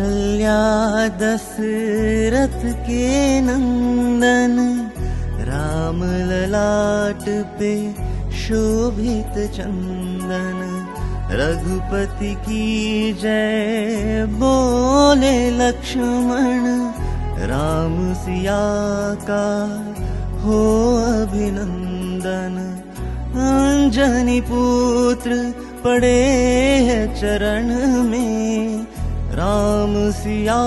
कौशल्या दशरथ के नंदन राम ललाट पे शोभित चंदन। रघुपति की जय बोले लक्ष्मण राम सिया का हो अभिनंदन। अंजनी पुत्र पड़े चरण में राम सिया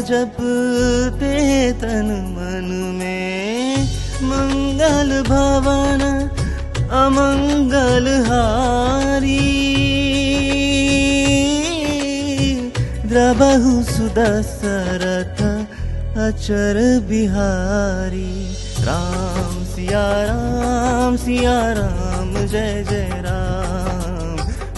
जपते तन मन में। मंगल भवन अमंगल हारी। द्रबहु सुदशरथ अचर बिहारी। राम सिया राम सिया राम जय जय राम।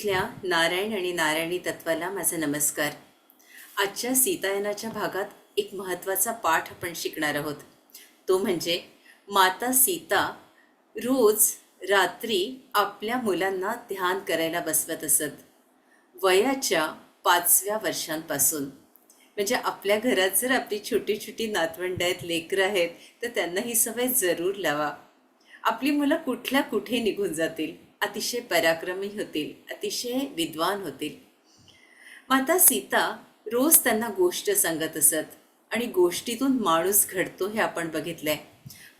इथल्या नारायण आणि नारायणी तत्वाला माझा नमस्कार. आजच्या सीतायनाच्या भागात एक महत्त्वाचा पाठ आपण शिकणार आहोत. तो म्हणजे माता सीता रोज रात्री आपल्या मुलांना ध्यान करायला बसवत असत. वयाच्या पाचव्या वर्षांपासून. म्हणजे आपल्या घरात जर आपली छोटी छोटी नातवंड आहेत लेकरं आहेत तर त्यांना ही सवय जरूर लावा. आपली मुलं कुठल्या कुठे निघून जातील? अतिशय पराक्रमी होतील अतिशय विद्वान होतील. माता सीता रोज त्यांना गोष्ट सांगत असत आणि गोष्टीतून माणूस घडतो हे आपण बघितलंय.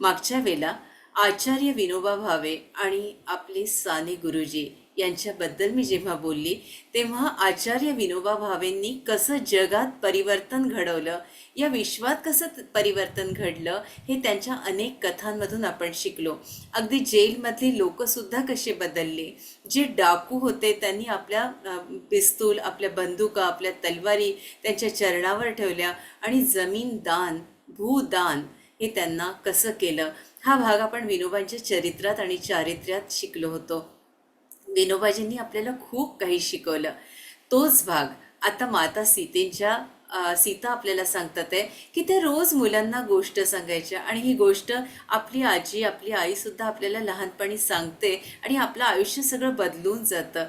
मागच्या वेळेला आचार्य विनोबा भावे आणि आपले साने गुरुजी यांच्याबद्दल मी जेव्हा बोलली तेव्हा आचार्य विनोबा भावेंनी कसं जगात परिवर्तन घडवलं या विश्वात कसं परिवर्तन घडलं हे त्यांच्या अनेक कथांमधून आपण शिकलो. अगदी जेलमधली लोकंसुद्धा कसे बदलले? जे डाकू होते त्यांनी आपल्या पिस्तूल आपल्या बंदुका आपल्या तलवारी त्यांच्या चरणावर ठेवल्या आणि जमीन दान भूदान हे त्यांना कसं केलं? हा भाग आपण विनोबांच्या चरित्रात आणि चारित्र्यात शिकलो होतो. विनोबाजींनी आपल्याला खूप काही शिकवलं. तोच भाग आता माता सीतेंच्या सीता आपल्याला सांगतात आहे की ते रोज मुलांना गोष्ट सांगायच्या आणि ही गोष्ट आपली आजी आपली आईसुद्धा आपल्याला लहानपणी सांगते आणि आपलं आयुष्य सगळं बदलून जातं.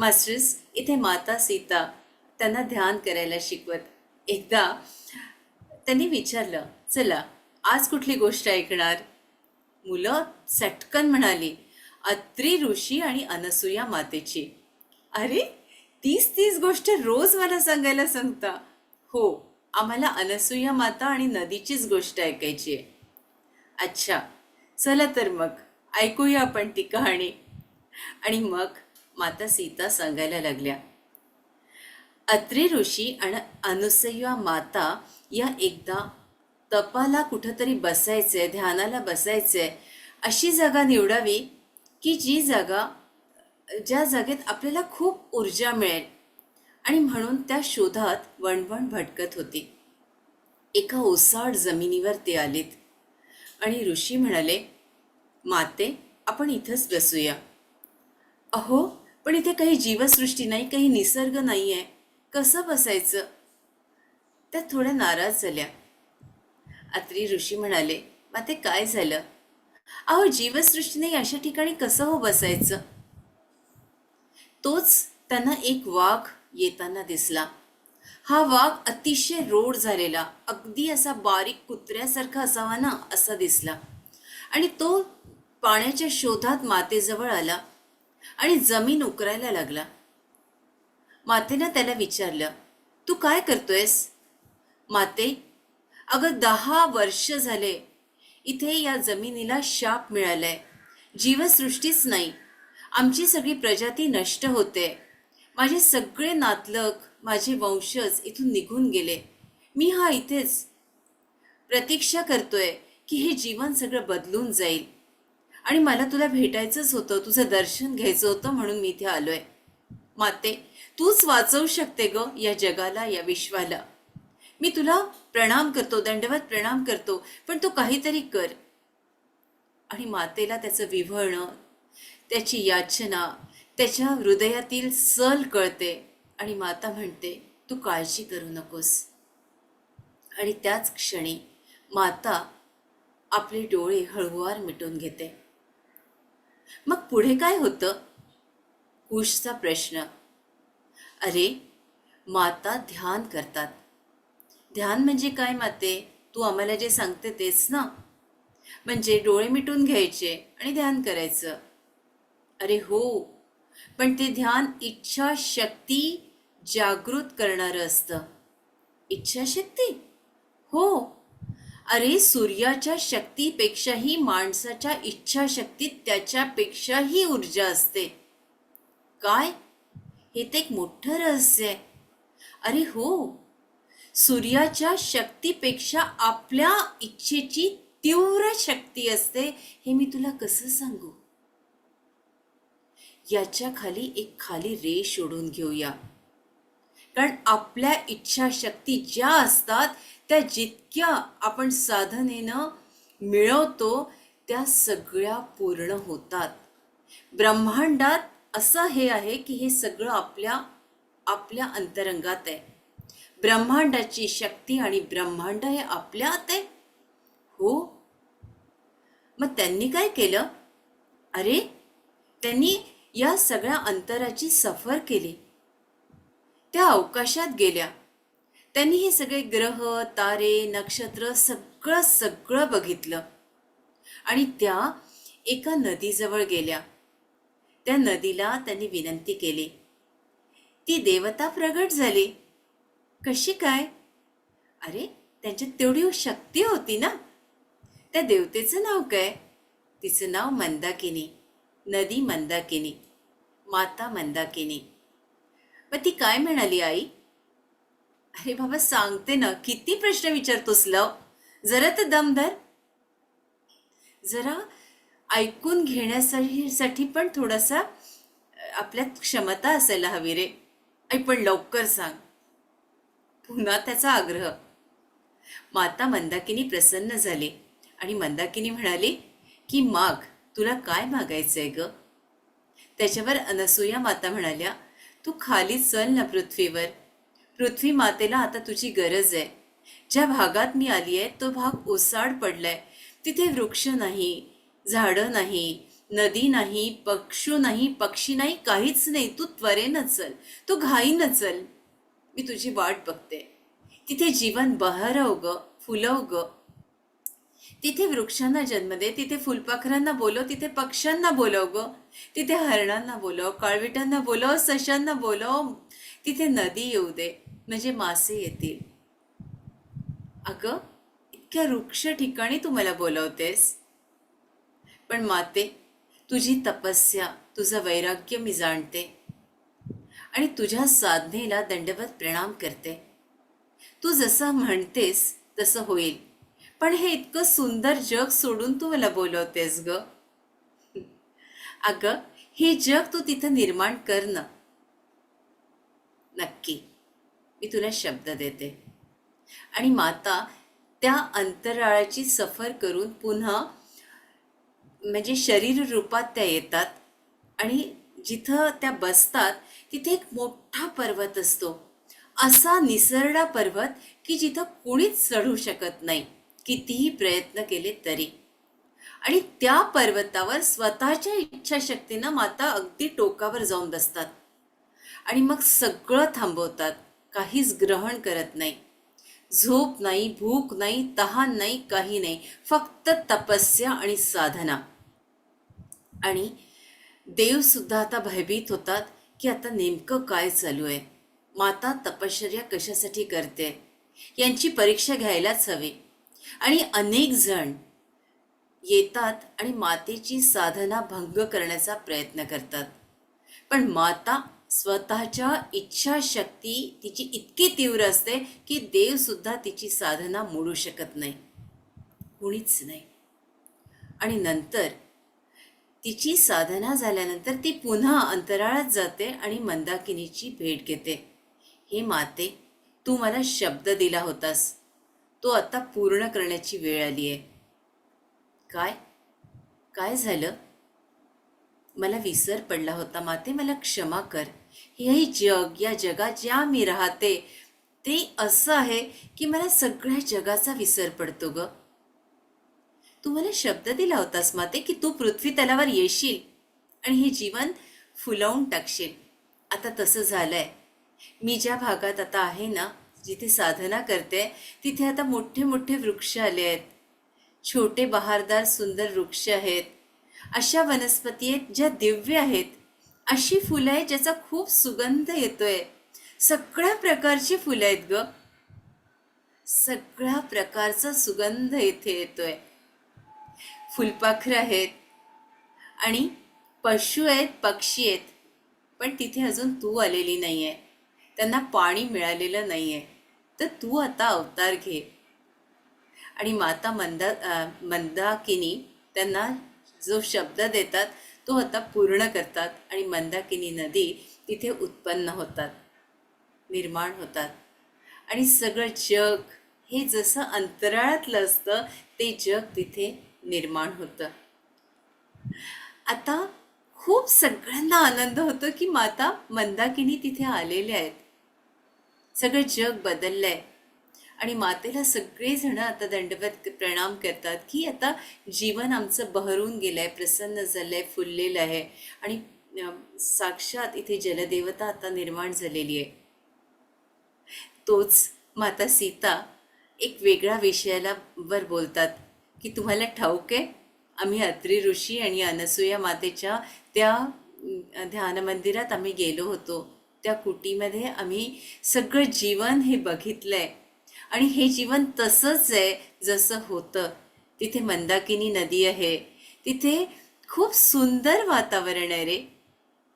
मास्टर्स इथे माता सीता त्यांना ध्यान करायला शिकवत. एकदा त्यांनी विचारलं चला आज कुठली गोष्ट ऐकणार? मुलं चटकन म्हणाली अत्री ऋषी आणि अनसुया मातेची. अरे तीच तीच गोष्ट रोज मला सांगायला सांगता. हो आम्हाला अनसुया माता आणि नदीचीच गोष्ट ऐकायची आहे. अच्छा चला तर मग ऐकूया आपण ती कहाणी. आणि मग माता सीता सांगायला लागल्या. अत्रे ऋषी आणि अनुसया माता या एकदा तपाला कुठंतरी बसायचंय ध्यानाला बसायचंय अशी जागा निवडावी की जी जागा ज्या जागेत आपल्याला खूप ऊर्जा मिळेल. आणि म्हणून त्या शोधात वणवण भटकत होती. एका ओसाड जमिनीवर ते आलेत. आणि ऋषी म्हणाले माते आपण इथंच बसूया. अहो पण इथे काही जीवसृष्टी नाही काही निसर्ग नाही आहे कसं बसायचं? त्या थोड्या नाराज झाल्या. अत्री ऋषी म्हणाले माते काय झालं? अहो जीवसृष्टीने अशा ठिकाणी कसं हो बसायचं? तोच त्यांना एक वाघ येताना दिसला. हा वाघ अतिशय रोड झालेला अगदी असा बारीक कुत्र्यासारखा असावा ना असा दिसला. आणि तो पाण्याच्या शोधात मातेजवळ आला आणि जमीन उकरायला लागला. मातेनं त्याला विचारलं तू काय करतोयस? माते अगं दहा वर्ष झाले इथे या जमिनीला शाप मिळालाय. जीवसृष्टीच नाही. आमची सगळी प्रजाती नष्ट होते. माझे सगळे नातलग माझे वंशज इथून निघून गेले. मी हा इथेच प्रतीक्षा करतोय की हे जीवन सगळं बदलून जाईल. आणि मला तुला भेटायचंच होतं तुझं दर्शन घ्यायचं होतं म्हणून मी इथे आलोय. माते तूच वाचवू शकते ग या जगाला या विश्वाला. मी तुला प्रणाम करतो दंडवत प्रणाम करतो पण तू काहीतरी कर. आणि मातेला त्याचं विव्हळणं त्याची याचना त्याच्या हृदयातील सल कळते. आणि माता म्हणते तू काळजी करू नकोस. आणि त्याच क्षणी माता आपले डोळे हळूवार मिटून घेते. मग पुढे काय होतं? कुशचा प्रश्न. अरे माता ध्यान करतात. ध्यान म्हणजे काय माते? तू आम्हाला जे सांगते तेच ना? म्हणजे डोळे मिटून घ्यायचे आणि ध्यान करायचं. अरे हो पण ते ध्यान इच्छाशक्ती जागृत करणारं असतं. इच्छाशक्ती हो. अरे सूर्याच्या शक्तीपेक्षाही माणसाच्या इच्छाशक्तीत त्याच्यापेक्षाही ऊर्जा असते. काय? हे तर एक मोठं रहस्य आहे. अरे हो सूर्याच्या शक्तीपेक्षा आपल्या इच्छेची तीव्र शक्ती असते हे मी तुला कसं सांगू? याच्या खाली एक खाली रेष ओढून घेऊया. कारण आपल्या इच्छाशक्ती ज्या असतात त्या जितक्या आपण साधनेनं मिळवतो त्या सगळ्या पूर्ण होतात. ब्रह्मांडात असं हे आहे की हे सगळं आपल्या आपल्या अंतरंगात आहे. ब्रह्मांडाची शक्ती आणि ब्रह्मांड हे आपल्यात आहे. हो? मग त्यांनी काय केलं? अरे त्यांनी या सगळ्या अंतराची सफर केली. त्या अवकाशात गेल्या. त्यांनी हे सगळे ग्रह तारे नक्षत्र सगळं सगळं बघितलं. आणि त्या एका नदीजवळ गेल्या. त्या नदीला त्यांनी विनंती केली. ती देवता प्रगट झाली. कशी काय? अरे त्यांच्यात तेवढी शक्ती होती ना. त्या देवतेचं नाव काय? तिचं नाव मंदाकिनी नदी मंदाकिनी माता मंदाकिनी. मग ती काय म्हणाली आई? अरे बाबा सांगते ना किती प्रश्न विचारतोस लव. जरा तर दम धर. जरा ऐकून घेण्यासाठी पण थोडासा आपल्यात क्षमता असायला हवी रे. आई पण लवकर सांग. पुन्हा त्याचा आग्रह. माता मंदाकिनी प्रसन्न झाली आणि मंदाकिनी म्हणाली की माग तुला काय मागायचंय ग? त्याच्यावर अनसूया माता म्हणाल्या तू खाली चल ना पृथ्वीवर. पृथ्वी मातेला आता तुझी गरज आहे. ज्या भागात मी आली आहे तो भाग ओसाड पडलाय. तिथे वृक्ष नाही झाडं नाही नदी नाही पक्षू नाही पक्षी नाही काहीच नाही. तू त्वरेनं चल. तू घाईनं चल. मी तुझी वाट बघते. तिथे जीवन बहरव ग फुलव ग तिथे वृक्षांना जन्म दे तिथे फुलपाखरांना बोलव तिथे पक्ष्यांना बोलव ग तिथे हरणांना बोलव काळविटांना बोलव सशांना बोलव. तिथे नदी येऊ दे म्हणजे मासे येतील. अगं इतक्या वृक्ष ठिकाणी तू मला बोलवतेस. पण माते तुझी तपस्या तुझं वैराग्य मी जाणते. आणि तुझ्या साधनेला दंडवत प्रणाम करते. तू जसं म्हणतेस तसं होईल. पण हे इतकं सुंदर जग सोडून तू मला बोलवतेस ग. अगं हे जग तू तिथं निर्माण कर ना. नक्की. मी तुला शब्द देते. आणि माता त्या अंतराळाची सफर करून पुन्हा म्हणजे शरीर रूपात त्या येतात. आणि जिथं त्या बसतात तिथे एक मोठा पर्वत असतो. असा निसरडा पर्वत की जिथं कुणीच चढू शकत नाही. कितीही प्रयत्न केले तरी. आणि त्या पर्वतावर स्वतःच्या इच्छाशक्तीनं माता अगदी टोकावर जाऊन बसतात. आणि मग सगळं थांबवतात. काहीच ग्रहण करत नाही. झोप नाही भूक नाही तहान नाही काही नाही. फक्त तपस्या आणि साधना. आणि देवसुद्धा आता भयभीत होतात. की आता नेमकं काय चालू आहे? माता तपश्चर्या कशासाठी करते? यांची परीक्षा घ्यायलाच हवी. आणि अनेक जण येतात आणि मातेची साधना भंग करण्याचा प्रयत्न करतात. पण माता स्वतःच्या इच्छाशक्ती तिची इतकी तीव्र असते की देवसुद्धा तिची साधना मोडू शकत नाही. कुणीच नाही. आणि नंतर तिची साधना झाल्यानंतर ती पुन्हा अंतराळात जाते आणि मंदाकिनीची भेट घेते. हे माते तू मला शब्द दिला होतास. तो आता पूर्ण करण्याची वेळ आली आहे काय? काय झालं? मला विसर पडला होता माते. मला क्षमा कर. हेही जग या जगात ज्या मी राहते ते असं आहे की मला सगळ्या जगाचा विसर पडतो ग. तू मला शब्द दिला होतास माते की तू पृथ्वी तलावर येशील आणि हे जीवन फुलवून टाकशील. आता तसं झालंय. मी ज्या भागात आता आहे ना जिथे साधना करते तिथे आता मोठे मोठे वृक्ष आले आहेत. छोटे बहारदार सुंदर वृक्ष आहेत. अशा वनस्पती आहेत ज्या दिव्य आहेत. अशी फुलं आहेत ज्याचा खूप सुगंध येतोय. सगळ्या प्रकारची फुलं आहेत ग. सगळ्या प्रकारचा सुगंध इथे येतोय. फुलपाखरं आहेत. आणि पशु आहेत पक्षी आहेत. पण तिथे अजून तू आलेली नाही आहे त्यांना पाणी मिळालेलं नाही आहे तर तू आता अवतार घे. आणि माता मंदा मंदाकिनी त्यांना जो शब्द देतात तो आता पूर्ण करतात. आणि मंदाकिनी नदी तिथे उत्पन्न होतात. निर्माण होतात. आणि सगळं जग हे जसं अंतराळातलं असतं ते जग तिथे निर्माण होतं. आता खूप सगळ्यांना आनंद होतो की माता मंदाकिनी तिथे आलेल्या आहेत. सगळं जग बदललंय. आणि मातेला सगळेजण आता दंडवत प्रणाम करतात की आता जीवन आमचं बहरून गेलंय प्रसन्न झालंय फुललेलं आहे. आणि साक्षात इथे जलदेवता आता निर्माण झालेली आहे. तोच माता सीता एक वेगळ्या विषयाला वर बोलतात. की तुम्हाला ठाऊक आहे आम्ही अत्री ऋषी आणि अनसूया मातेच्या त्या ध्यानमंदिरात ध्यान मंदिरात आम्ही गेलो होतो. त्या कुटीमध्ये आम्ही सगळं जीवन हे बघितलं आहे आणि हे जीवन तसंच आहे जसं होतं. तिथे मंदाकिनी नदी आहे. तिथे खूप सुंदर वातावरण आहे रे.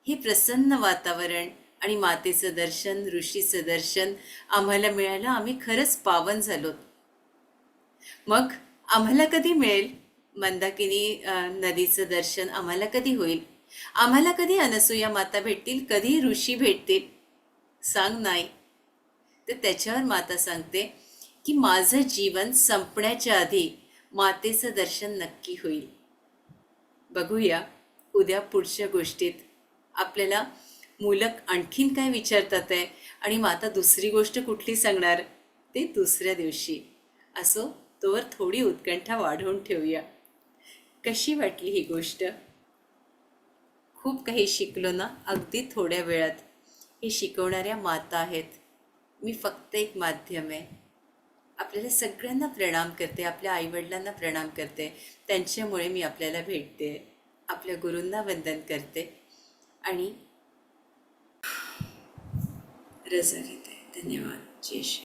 हे प्रसन्न वातावरण आणि मातेचं दर्शन ऋषीचं दर्शन आम्हाला मिळालं. आम्ही खरंच पावन झालो मग आम्हाला कधी मिळेल? मंदाकिनी नदीचं दर्शन आम्हाला कधी होईल? आम्हाला कधी अनसूया माता भेटतील? कधी ऋषी भेटतील? सांग नाही. तर त्याच्यावर माता सांगते की माझं जीवन संपण्याच्या आधी मातेचं दर्शन नक्की होईल. बघूया उद्या पुढच्या गोष्टीत आपल्याला मुलं आणखीन काय विचारतात आहे आणि माता दुसरी गोष्ट कुठली सांगणार? ते दुसऱ्या दिवशी. असो? तोवर थोडी उत्कंठा वाढवून ठेवूया. कशी वाटली ही गोष्ट? खूप काही शिकलो ना अगदी थोड्या वेळात. हे शिकवणाऱ्या माता आहेत. मी फक्त एक माध्यम आहे. आपल्याला सगळ्यांना प्रणाम करते आपल्या आईवडिलांना प्रणाम करते. त्यांच्यामुळे मी आपल्याला भेटते. आपल्या गुरूंना वंदन करते. आणि रजा घेते. धन्यवाद. जय श्री